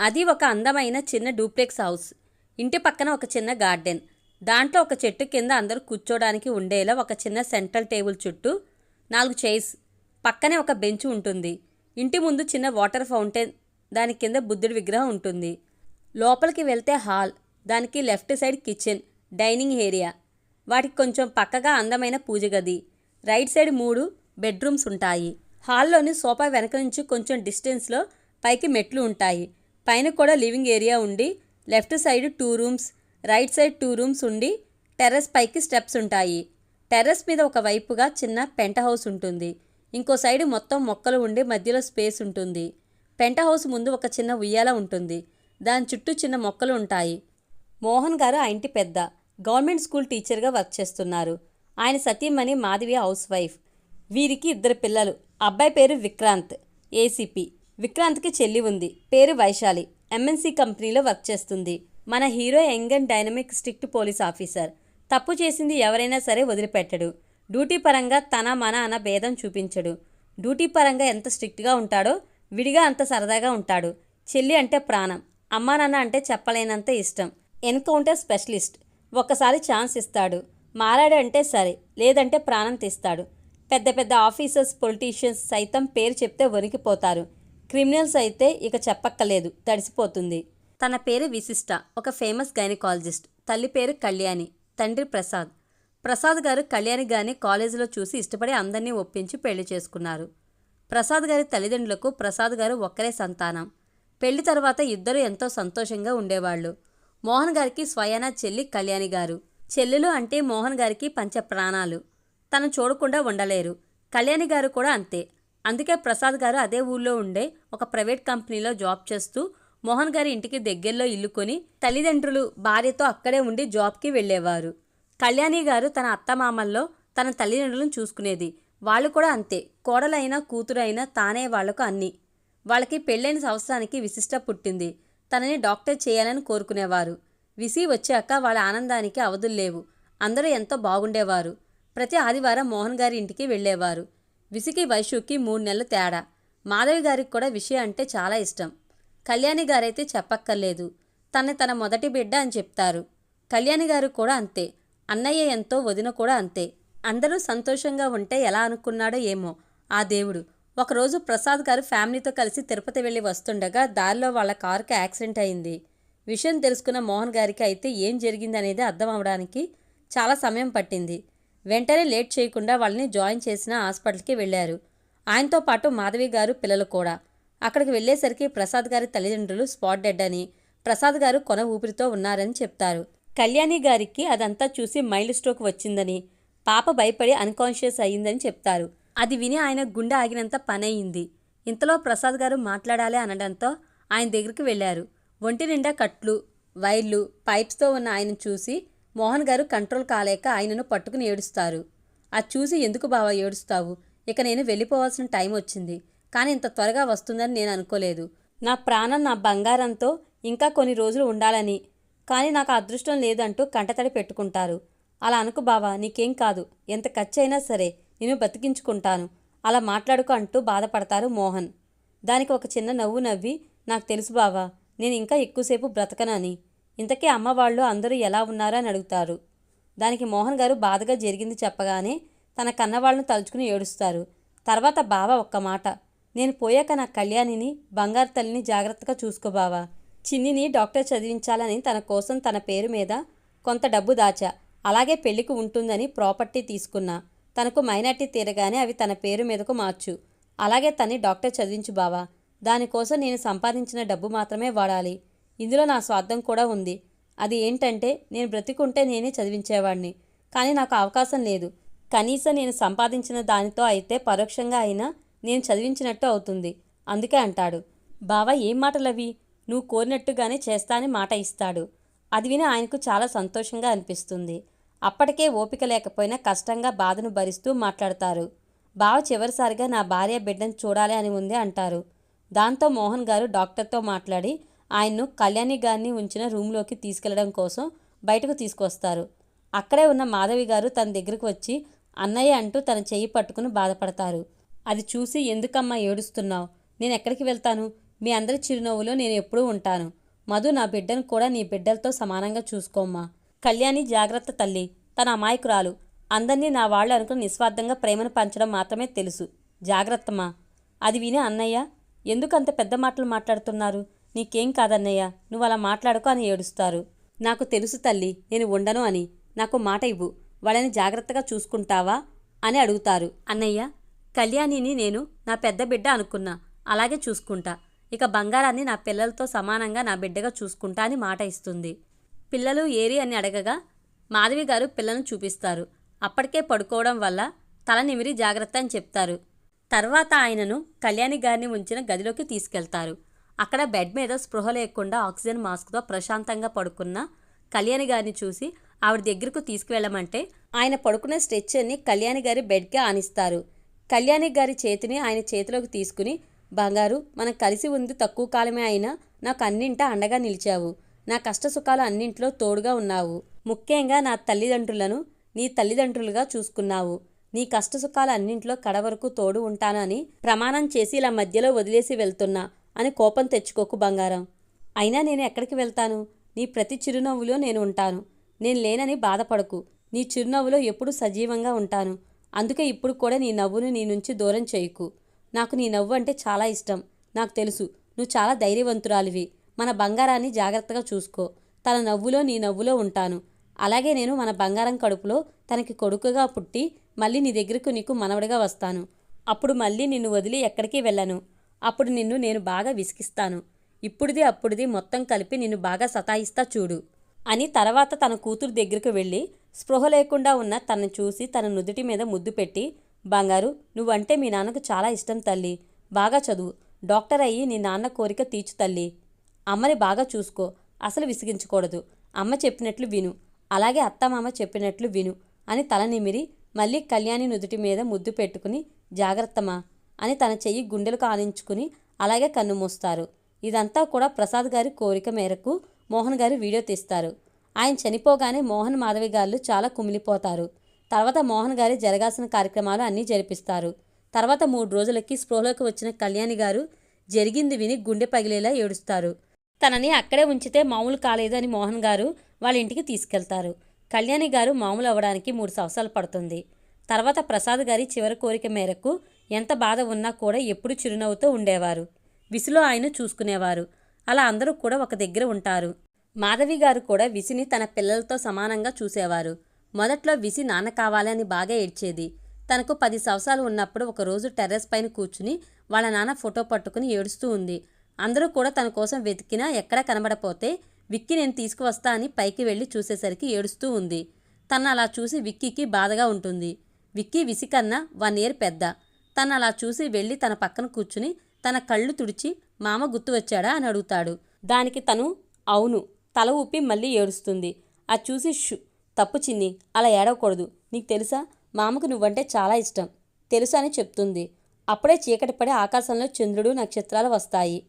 అది ఒక అందమైన చిన్న డూప్లెక్స్ హౌస్. ఇంటి పక్కన ఒక చిన్న గార్డెన్. దాంట్లో ఒక చెట్టు కింద అందరూ కూర్చోడానికి ఉండేలా ఒక చిన్న సెంట్రల్ టేబుల్ చుట్టూ నాలుగు చైర్స్. పక్కనే ఒక బెంచ్ ఉంటుంది. ఇంటి ముందు చిన్న వాటర్ ఫౌంటైన్. దాని కింద బుద్ధుడి విగ్రహం ఉంటుంది. లోపలికి వెళ్తే హాల్. దానికి left side kitchen dining area. వాటికి కొంచెం పక్కగా అందమైన పూజ గది. రైట్ సైడ్ మూడు బెడ్రూమ్స్ ఉంటాయి. హాల్లోని సోఫా వెనక నుంచి కొంచెం డిస్టెన్స్లో పైకి మెట్లు ఉంటాయి. పైన కూడా లివింగ్ ఏరియా ఉండి left side two rooms right side two rooms ఉండి టెర్రస్ పైకి స్టెప్స్ ఉంటాయి. టెర్రస్ మీద ఒక వైపుగా చిన్న పెంట హౌస్ ఉంటుంది. ఇంకో సైడ్ మొత్తం మొక్కలు ఉండి మధ్యలో స్పేస్ ఉంటుంది. పెంట హౌస్ ముందు ఒక చిన్న ఉయ్యాల ఉంటుంది. దాని చుట్టూ చిన్న మొక్కలు ఉంటాయి. మోహన్ గారు ఆ ఇంటి పెద్ద. గవర్నమెంట్ స్కూల్ టీచర్గా వర్క్ చేస్తున్నారు. ఆయన సతీమణి మాధవి హౌస్ వైఫ్. వీరికి ఇద్దరు పిల్లలు. అబ్బాయి పేరు విక్రాంత్ ఏసీపీ. విక్రాంత్కి చెల్లి ఉంది. పేరు వైశాలి. ఎంఎన్సీ కంపెనీలో వర్క్ చేస్తుంది. మన hero young and dynamic strict police officer. తప్పు చేసింది ఎవరైనా సరే వదిలిపెట్టడు. డ్యూటీ పరంగా తన మన అన్న భేదం చూపించడు. డ్యూటీ పరంగా ఎంత స్ట్రిక్ట్గా ఉంటాడో విడిగా అంత సరదాగా ఉంటాడు. చెల్లి అంటే ప్రాణం. అమ్మా నాన్న అంటే చెప్పలేనంత ఇష్టం. Encounter specialist. ఒక్కసారి ఛాన్స్ ఇస్తాడు. మారాడు అంటే సరే లేదంటే ప్రాణం తీస్తాడు. పెద్ద పెద్ద ఆఫీసర్స్ పొలిటీషియన్స్ సైతం పేరు చెప్తే వణికిపోతారు. క్రిమినల్స్ అయితే ఇక చెప్పక్కలేదు తడిసిపోతుంది. తన పేరు విశిష్ట ఒక ఫేమస్ గైనకాలజిస్ట్. తల్లి పేరు కళ్యాణి తండ్రి ప్రసాద్. ప్రసాద్ గారు కళ్యాణి గారిని కాలేజీలో చూసి ఇష్టపడి అందరినీ ఒప్పించి పెళ్ళి చేసుకున్నారు. ప్రసాద్ గారి తల్లిదండ్రులకు ప్రసాద్ గారు ఒక్కరే సంతానం. పెళ్ళి తర్వాత ఇద్దరు ఎంతో సంతోషంగా ఉండేవాళ్ళు. మోహన్ గారికి స్వయాన చెల్లి కళ్యాణి గారు. చెల్లెలు అంటే మోహన్ గారికి పంచ ప్రాణాలు తను చూడకుండా ఉండలేరు. కళ్యాణి గారు కూడా అంతే. అందుకే ప్రసాద్ గారు అదే ఊళ్ళో ఉండే ఒక ప్రైవేట్ కంపెనీలో జాబ్ చేస్తూ మోహన్ గారి ఇంటికి దగ్గరలో ఇల్లు కొని తల్లిదండ్రులు భార్యతో అక్కడే ఉండి జాబ్కి వెళ్ళేవారు. కళ్యాణి గారు తన అత్తమామల్లో తన తల్లిదండ్రులను చూసుకునేది. వాళ్ళు కూడా అంతే. కోడలైనా కూతురైనా తానే వాళ్ళకు అన్ని. వాళ్ళకి పెళ్ళైన సంవత్సరానికి విశిష్ట పుట్టింది. తనని డాక్టర్ చేయాలని కోరుకునేవారు. విసి వచ్చాక వాళ్ళ ఆనందానికి అవధులు లేవు. అందరూ ఎంతో బాగుండేవారు. ప్రతి ఆదివారం మోహన్ గారి ఇంటికి వెళ్ళేవారు. విసికి వైషుకి మూడు నెలలు తేడా. మాధవి గారికి కూడా విషయం అంటే చాలా ఇష్టం. కళ్యాణి గారైతే చెప్పక్కర్లేదు. తన తన మొదటి బిడ్డ అని చెప్తారు. కళ్యాణి గారు కూడా అంతే. అన్నయ్య ఎంతో వదిన కూడా అంతే. అందరూ సంతోషంగా ఉంటే ఎలా అనుకున్నాడో ఏమో. ఆ దేవుడు. ఒకరోజు ప్రసాద్ గారు ఫ్యామిలీతో కలిసి తిరుపతి వెళ్ళి వస్తుండగా దారిలో వాళ్ళ కారుకి యాక్సిడెంట్ అయింది. విషయం తెలుసుకున్న మోహన్ గారికి అయితే ఏం జరిగిందనేది అర్థం అవడానికి చాలా సమయం పట్టింది. వెంటనే లేట్ చేయకుండా వాళ్ళని జాయిన్ చేసిన హాస్పిటల్కి వెళ్ళారు. ఆయనతో పాటు మాధవి గారు పిల్లలు కూడా. అక్కడికి వెళ్ళేసరికి ప్రసాద్ గారి తల్లిదండ్రులు స్పాట్ డెడ్ అని ప్రసాద్ గారు కొన ఊపిరితో ఉన్నారని చెప్తారు. కళ్యాణి గారికి అదంతా చూసి మైల్డ్ స్ట్రోక్ వచ్చిందని పాప భయపడి అన్కాన్షియస్ అయ్యిందని చెప్తారు. అది విని ఆయన గుండె ఆగినంత పనయింది. ఇంతలో ప్రసాద్ గారు మాట్లాడాలి అనడంతో ఆయన దగ్గరికి వెళ్ళారు. ఒంటి నిండా కట్లు వైర్లు పైప్స్తో ఉన్న ఆయన చూసి మోహన్ గారు కంట్రోల్ కాలేక ఆయనను పట్టుకుని ఏడుస్తారు. అది చూసి ఎందుకు బావా ఏడుస్తావు? ఇక నేను వెళ్ళిపోవాల్సిన టైం వచ్చింది. కానీ ఇంత త్వరగా వస్తుందని నేను అనుకోలేదు. నా ప్రాణం నా బంగారంతో ఇంకా కొన్ని రోజులు ఉండాలని. కానీ నాకు అదృష్టం లేదంటూ కంటతడి పెట్టుకుంటారు. అలా అనుకు బావా నీకేం కాదు. ఎంత ఖర్చు అయినా సరే నేను బతికించుకుంటాను. అలా మాట్లాడుకో అంటూ బాధపడతారు మోహన్. దానికి ఒక చిన్న నవ్వు నవ్వి నాకు తెలుసు బావా నేను ఇంకా ఎక్కువసేపు బ్రతకనని. ఇంతకీ అమ్మ వాళ్ళు అందరూ ఎలా ఉన్నారని అని అడుగుతారు. దానికి మోహన్ గారు బాధగా జరిగింది చెప్పగానే తన కన్నవాళ్ళను తలుచుకుని ఏడుస్తారు. తర్వాత బావ ఒక్క మాట నేను పోయాక నా కళ్యాణిని బంగారు తల్లిని జాగ్రత్తగా చూసుకో బావా. చిన్నిని డాక్టర్ చదివించాలని తన కోసం తన పేరు మీద కొంత డబ్బు దాచా. అలాగే పెళ్ళికి ఉంటుందని ప్రాపర్టీ తీసుకున్నా. తనకు మైనార్టీ తీరగానే అవి తన పేరు మీదకు మార్చు. అలాగే తన్ని డాక్టర్ చదివించు బావా. దానికోసం నేను సంపాదించిన డబ్బు మాత్రమే వాడాలి. ఇందులో నా స్వార్థం కూడా ఉంది. అది ఏంటంటే నేను బ్రతికుంటే నేనే చదివించేవాడిని. కానీ నాకు అవకాశం లేదు. కనీసం నేను సంపాదించిన దానితో అయితే పరోక్షంగా అయినా నేను చదివించినట్టు అవుతుంది. అందుకే అంటాడు. బావా ఏం మాటలవి? నువ్వు కోరినట్టుగానే చేస్తానని మాట ఇస్తాడు. అది విని ఆయనకు చాలా సంతోషంగా అనిపిస్తుంది. అప్పటికే ఓపిక లేకపోయినా కష్టంగా బాధను భరిస్తూ మాట్లాడతారు. బావ చివరిసారిగా నా భార్య బిడ్డను చూడాలి అని ఉంది అంటారు. దాంతో మోహన్ గారు డాక్టర్తో మాట్లాడి ఆయన్ను కళ్యాణి గారిని ఉంచిన రూమ్లోకి తీసుకెళ్ళడం కోసం బయటకు తీసుకొస్తారు. అక్కడే ఉన్న మాధవి గారు తన దగ్గరకు వచ్చి అన్నయ్య అంటూ తన చెయ్యి పట్టుకుని బాధపడతారు. అది చూసి ఎందుకమ్మా ఏడుస్తున్నావు? నేను ఎక్కడికి వెళ్తాను? మీ అందరి చిరునవ్వులో నేను ఎప్పుడూ ఉంటాను. మధు నా బిడ్డను కూడా నీ బిడ్డలతో సమానంగా చూసుకోమ్మా. కళ్యాణి జాగ్రత్త తల్లి. తన అమాయకురాలు. అందరినీ నా వాళ్ళు అనుకుని నిస్వార్థంగా ప్రేమను పంచడం మాత్రమే తెలుసు. జాగ్రత్తమ్మా. అది విని అన్నయ్య ఎందుకు అంత పెద్ద మాటలు మాట్లాడుతున్నారు? నీకేం కాదన్నయ్య? నువ్వు అలా మాట్లాడుకో అని ఏడుస్తారు. నాకు తెలుసు తల్లి నేను ఉండను అని. నాకు మాట ఇవ్వు. వాళ్ళని జాగ్రత్తగా చూసుకుంటావా? అని అడుగుతారు. అన్నయ్య కళ్యాణిని నేను నా పెద్ద బిడ్డ అనుకున్నా. అలాగే చూసుకుంటా. ఇక బంగారాన్ని నా పిల్లలతో సమానంగా నా బిడ్డగా చూసుకుంటా అని మాట ఇస్తుంది. పిల్లలు ఏరి అని అడగగా మాధవి గారు పిల్లలను చూపిస్తారు. అప్పటికే పడుకోవడం వల్ల తల నిమిరి జాగ్రత్త అని చెప్తారు. తర్వాత ఆయనను కళ్యాణి గారిని ఉంచిన గదిలోకి తీసుకెళ్తారు. అక్కడ బెడ్ మీద స్పృహ లేకుండా ఆక్సిజన్ మాస్క్తో ప్రశాంతంగా పడుకున్న కళ్యాణి గారిని చూసి ఆవిడ దగ్గరకు తీసుకువెళ్ళమంటే ఆయన పడుకునే స్ట్రెచ్చర్ని కళ్యాణి గారి బెడ్కి ఆనిస్తారు. కళ్యాణి గారి చేతిని ఆయన చేతిలోకి తీసుకుని బంగారు మనం కలిసి ఉంది తక్కువ కాలమే అయినా నాకు అన్నింటా అండగా నిలిచావు. నా కష్ట సుఖాలు అన్నింట్లో తోడుగా ఉన్నావు. ముఖ్యంగా నా తల్లిదండ్రులను నీ తల్లిదండ్రులుగా చూసుకున్నావు. నీ కష్ట సుఖాలు అన్నింట్లో కడవరకు తోడు ఉంటానని ప్రమాణం చేసి ఇలా మధ్యలో వదిలేసి వెళ్తున్నా. అని కోపం తెచ్చుకోకు బంగారం. అయినా నేను ఎక్కడికి వెళ్తాను? నీ ప్రతి చిరునవ్వులో నేను ఉంటాను. నేను లేనని బాధపడకు. నీ చిరునవ్వులో ఎప్పుడూ సజీవంగా ఉంటాను. అందుకే ఇప్పుడు కూడా నీ నవ్వును నీ నుంచి దూరం చేయకు. నాకు నీ నవ్వు అంటే చాలా ఇష్టం. నాకు తెలుసు నువ్వు చాలా ధైర్యవంతురాలివి. మన బంగారాన్ని జాగ్రత్తగా చూసుకో. తన నవ్వులో నీ నవ్వులో ఉంటాను. అలాగే నేను మన బంగారం కడుపులో తనకి కొడుకుగా పుట్టి మళ్ళీ నీ దగ్గరకు నీకు మనవడిగా వస్తాను. అప్పుడు మళ్ళీ నిన్ను వదిలి ఎక్కడికి వెళ్ళను. అప్పుడు నిన్ను నేను బాగా విసిగిస్తాను. ఇప్పుడుది అప్పుడుది మొత్తం కలిపి నిన్ను బాగా సతాయిస్తా చూడు. అని తర్వాత తన కూతురు దగ్గరకు వెళ్ళి స్పృహ లేకుండా ఉన్న తనను చూసి తన నుదుటి మీద ముద్దు పెట్టి బంగారు నువ్వంటే మీ నాన్నకు చాలా ఇష్టం తల్లి. బాగా చదువు. డాక్టర్ అయ్యి నీ నాన్న కోరిక తీర్చు తల్లి. అమ్మని బాగా చూసుకో. అసలు విసిగించకూడదు. అమ్మ చెప్పినట్లు విను. అలాగే అత్తమామ చెప్పినట్లు విను. అని తల నిమిరి మళ్ళీ కళ్యాణి నుదుటి మీద ముద్దు పెట్టుకుని జాగ్రత్తమా అని తన చెయ్యి గుండెలు కానించుకుని అలాగే కన్ను మూస్తారు. ఇదంతా కూడా ప్రసాద్ గారి కోరిక మేరకు మోహన్ గారు వీడియో తీస్తారు. ఆయన చనిపోగానే మోహన్ మాధవి గారు చాలా కుమిలిపోతారు. తర్వాత మోహన్ గారి జరగాల్సిన కార్యక్రమాలు అన్నీ జరిపిస్తారు. తర్వాత మూడు రోజులకి స్పృహలోకి వచ్చిన కళ్యాణి గారు జరిగింది విని గుండె పగిలేలా ఏడుస్తారు. తనని అక్కడే ఉంచితే మామూలు కాలేదు అని మోహన్ గారు వాళ్ళ ఇంటికి తీసుకెళ్తారు. కళ్యాణి గారు మామూలు అవ్వడానికి మూడు సంవత్సరాలు పడుతుంది. తర్వాత ప్రసాద్ గారి చివరి కోరిక మేరకు ఎంత బాధ ఉన్నా కూడా ఎప్పుడు చిరునవ్వుతో ఉండేవారు. విసిలో ఆయన చూసుకునేవారు. అలా అందరూ కూడా ఒక దగ్గర ఉంటారు. మాధవి గారు కూడా విసిని తన పిల్లలతో సమానంగా చూసేవారు. మొదట్లో విసి నాన్న కావాలని బాగా ఏడ్చేది. తనకు పది సంవత్సరాలు ఉన్నప్పుడు ఒకరోజు టెర్రస్ పైన కూర్చుని వాళ్ళ నాన్న ఫోటో పట్టుకుని ఏడుస్తూ ఉంది. అందరూ కూడా తన కోసం వెతికినా ఎక్కడా కనబడపోతే విక్కీ నేను తీసుకువస్తా అని పైకి వెళ్ళి చూసేసరికి ఏడుస్తూ ఉంది. తను అలా చూసి విక్కీకి బాధగా ఉంటుంది. విక్కీ విసి కన్నా వన్ ఇయర్ పెద్ద. తను అలా చూసి వెళ్ళి తన పక్కన కూర్చుని తన కళ్ళు తుడిచి మామ గుర్తు వచ్చాడా? అని అడుగుతాడు. దానికి తను అవును. తల ఊపి మళ్ళీ ఏడుస్తుంది. అది చూసి షు తప్పు చిన్ని అలా ఏడవకూడదు. నీకు తెలుసా? మామకు నువ్వంటే చాలా ఇష్టం. తెలుసా అని చెప్తుంది. అప్పుడే చీకటి పడి ఆకాశంలో చంద్రుడు నక్షత్రాలు వస్తాయి.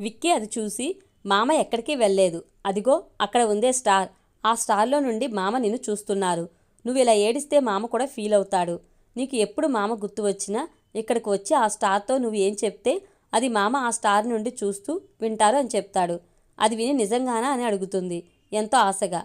విక్కీ అది చూసి మామ ఎక్కడికి వెళ్ళలేదు. అదిగో అక్కడ ఉందే స్టార్. ఆ స్టార్లో నుండి మామ నిన్ను చూస్తున్నారు. నువ్వు ఇలా ఏడిస్తే మామ కూడా ఫీల్ అవుతాడు. నీకు ఎప్పుడు మామ గుర్తు వచ్చినా ఇక్కడికి వచ్చి ఆ స్టార్తో నువ్వు ఏం చెప్తే అది మామ ఆ స్టార్ నుండి చూస్తూ వింటారు అని చెప్తాడు. అది విని నిజంగానా అని అడుగుతుంది. ఎంతో ఆశగా.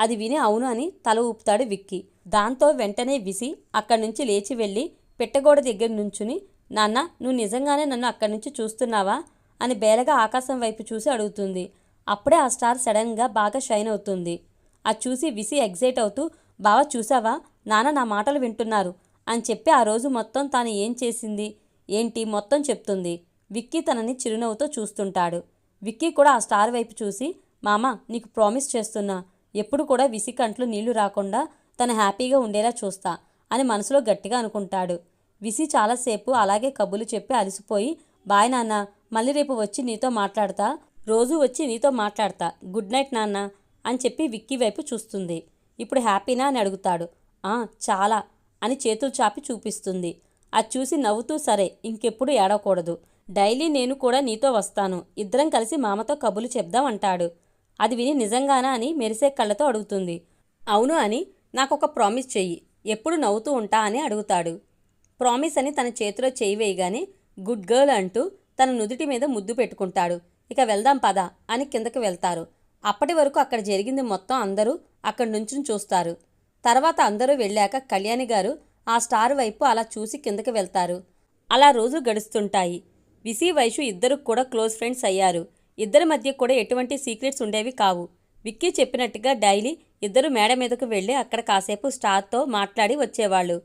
అది విని అవును అని తల ఊపుతాడు విక్కీ. దాంతో వెంటనే విసి అక్కడి నుంచి లేచి వెళ్ళి పెట్టగోడ దగ్గర నుంచుని నాన్న నువ్వు నిజంగానే నన్ను అక్కడి నుంచి చూస్తున్నావా? అని బేలగా ఆకాశం వైపు చూసి అడుగుతుంది. అప్పుడే ఆ స్టార్ సడన్గా బాగా షైన్ అవుతుంది. అది చూసి విసి ఎగ్జైట్ అవుతూ బావ చూసావా? నాన్న నా మాటలు వింటున్నారు. అని చెప్పి ఆ రోజు మొత్తం తాను ఏం చేసింది? ఏంటి? మొత్తం చెప్తుంది. విక్కీ తనని చిరునవ్వుతో చూస్తుంటాడు. విక్కీ కూడా ఆ స్టార్ వైపు చూసి మామ నీకు ప్రామిస్ చేస్తున్నా. ఎప్పుడు కూడా విసికంట్లు నీళ్ళు రాకుండా తను హ్యాపీగా ఉండేలా చూస్తా అని మనసులో గట్టిగా అనుకుంటాడు. విసి చాలాసేపు అలాగే కబులు చెప్పి అలసిపోయి బాయ్ నాన్న మళ్ళీ రేపు వచ్చి నీతో మాట్లాడతా. రోజు వచ్చి నీతో మాట్లాడతా. గుడ్ నైట్ నాన్న అని చెప్పి విక్కీ వైపు చూస్తుంది. ఇప్పుడు హ్యాపీనా అని అడుగుతాడు. చాలా. అని చేతులు చాపి చూపిస్తుంది. అది చూసి నవ్వుతూ సరే ఇంకెప్పుడు ఏడవకూడదు. డైలీ నేను కూడా నీతో వస్తాను. ఇద్దరం కలిసి మామతో కబులు చెప్దాం అంటాడు. అది విని నిజంగానా అని మెరిసే కళ్ళతో అడుగుతుంది. అవును అని నాకు ఒక ప్రామిస్ చెయ్యి. ఎప్పుడు నవ్వుతూ ఉంటా అని అడుగుతాడు. ప్రామిస్ అని తన చేతిలో చేయి వేయగానే గుడ్ గర్ల్ అంటూ తన నుదుటి మీద ముద్దు పెట్టుకుంటాడు. ఇక వెళ్దాం పద అని కిందకి వెళ్తారు. అప్పటి వరకు అక్కడ జరిగింది మొత్తం అందరూ అక్కడి నుంచి చూస్తారు. తర్వాత అందరూ వెళ్ళాక కళ్యాణి గారు ఆ స్టార్ వైపు అలా చూసి కిందకి వెళ్తారు. అలా రోజులు గడుస్తుంటాయి. విసి వైషు ఇద్దరు కూడా క్లోజ్ ఫ్రెండ్స్ అయ్యారు. ఇద్దరి మధ్య కూడా ఎటువంటి సీక్రెట్స్ ఉండేవి కావు. విక్కీ చెప్పినట్టుగా డైలీ ఇద్దరు మేడ మీదకు వెళ్ళి అక్కడ కాసేపు స్టార్తో మాట్లాడి వచ్చేవాళ్ళు.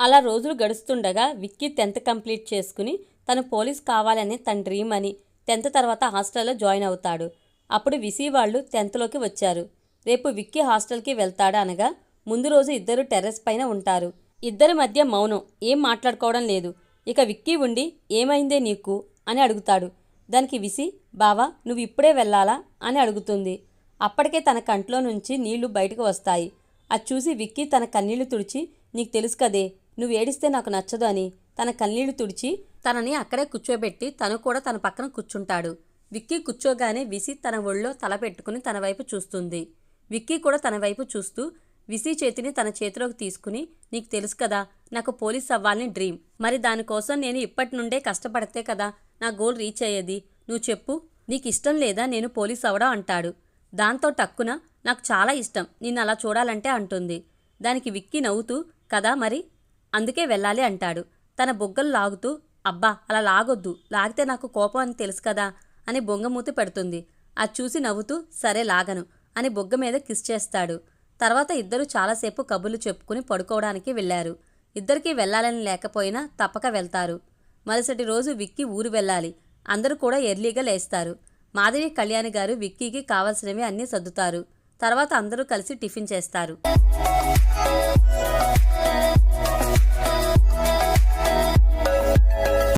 అలా రోజులు గడుస్తుండగా విక్కీ టెన్త్ కంప్లీట్ చేసుకుని తను పోలీస్ కావాలని తన డ్రీమ్ అని టెన్త్ తర్వాత హాస్టల్లో జాయిన్ అవుతాడు. అప్పుడు విసి వాళ్ళు టెన్త్లోకి వచ్చారు. రేపు విక్కీ హాస్టల్కి వెళ్తాడా అనగా ముందు రోజు ఇద్దరు టెర్రస్ పైన ఉంటారు. ఇద్దరి మధ్య మౌనం. ఏం మాట్లాడుకోవడం లేదు. ఇక విక్కీ ఉండి ఏమైందే నీకు? అని అడుగుతాడు. దానికి విసి బావా నువ్వు ఇప్పుడే వెళ్ళాలా? అని అడుగుతుంది. అప్పటికే తన కంట్లో నుంచి నీళ్ళు బయటకు వస్తాయి. అది చూసి విక్కీ తన కన్నీళ్ళు తుడిచి నీకు తెలుసు కదే నువ్వు ఏడిస్తే నాకు నచ్చదు అని తన కన్నీళ్ళు తుడిచి తనని అక్కడే కూర్చోబెట్టి తను కూడా తన పక్కన కూర్చుంటాడు. విక్కీ కూర్చోగానే విసి తన ఒళ్ళో తల పెట్టుకుని తన వైపు చూస్తుంది. విక్కీ కూడా తన వైపు చూస్తూ విసి చేతిని తన చేతిలోకి తీసుకుని నీకు తెలుసు కదా నాకు పోలీస్ అవ్వాలని డ్రీమ్. మరి దానికోసం నేను ఇప్పటి నుండే కష్టపడితే కదా నా గోల్ రీచ్ అయ్యేది. నువ్వు చెప్పు నీకు ఇష్టం లేదా నేను పోలీస్ అవ్వడం అంటాడు. దాంతో టక్కున నాకు చాలా ఇష్టం నిన్ను అలా చూడాలంటే అంటుంది. దానికి విక్కి నవ్వుతూ కదా మరి? అందుకే వెళ్ళాలి అంటాడు. తన బొగ్గలు లాగుతూ అబ్బా అలా లాగొద్దు లాగితే నాకు కోపం అని తెలుసు కదా అని బొంగమూతి పెడుతుంది. అది చూసి నవ్వుతూ సరే లాగను అని బొగ్గ మీద కిస్ చేస్తాడు. తర్వాత ఇద్దరు చాలాసేపు కబుర్లు చెప్పుకుని పడుకోవడానికి వెళ్ళారు. ఇద్దరికీ వెళ్ళాలని లేకపోయినా తప్పక వెళ్తారు. మరుసటి రోజు విక్కీ ఊరు వెళ్ళాలి. అందరూ కూడా ఎర్లీగా లేస్తారు. మాధవి కళ్యాణి గారు విక్కీకి కావలసినవి అన్నీ సర్దుతారు. తర్వాత అందరూ కలిసి టిఫిన్ చేస్తారు.